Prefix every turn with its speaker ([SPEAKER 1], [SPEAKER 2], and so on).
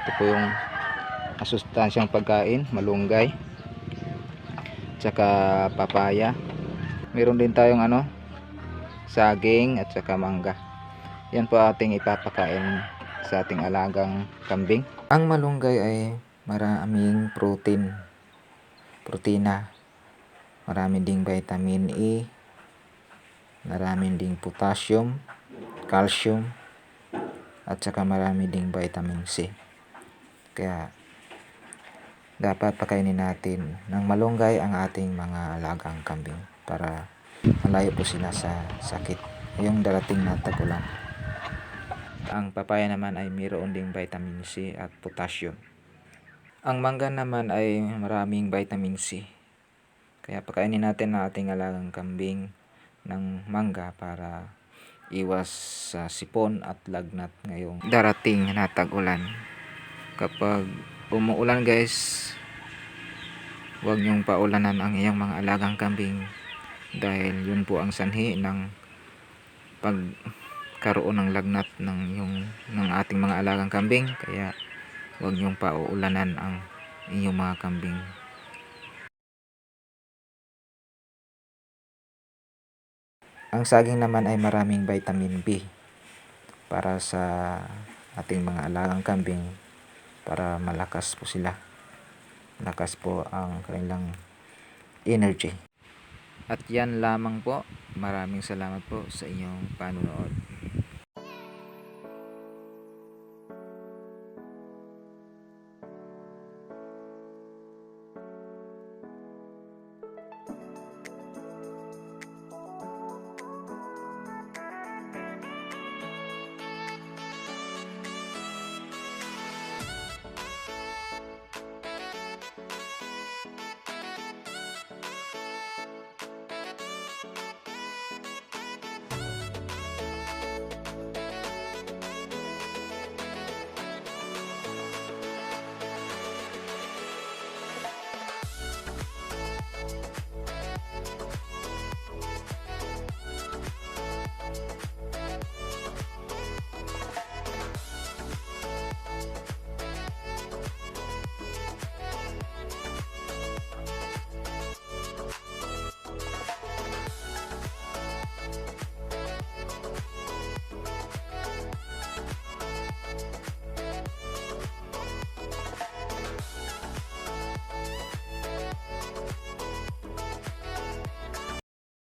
[SPEAKER 1] Ito po yung masustansyang pagkain, malunggay. Tsaka papaya. Meron din tayong ano, saging at saka mangga. Yan po ating ipapakain sa ating alagang kambing. Ang malunggay ay maraming protein. Protina. Marami ding vitamin E. Marami ding potassium, calcium, at saka marami ding vitamin C. Kaya dapat pakainin natin ng malunggay ang ating mga alagang kambing para malayo po sila sa sakit yung darating na tagulan. Ang papaya naman ay mayroon ding vitamin C at potassium. Ang mangga naman ay maraming vitamin C. Kaya pakainin natin ang ating alagang kambing ng mangga para iwas sa sipon at lagnat ngayong darating na tag-ulan. Kapag umuulan guys, huwag niyong paulanan ang iyong mga alagang kambing dahil yun po ang sanhi ng pagkaroon ng lagnat ng yung ng ating mga alagang kambing. Kaya huwag niyong pauulanan ang inyong mga kambing. Ang saging naman ay maraming vitamin B para sa ating mga alagang kambing para malakas po sila. Malakas po ang kanilang energy. At yan lamang po. Maraming salamat po sa inyong panonood.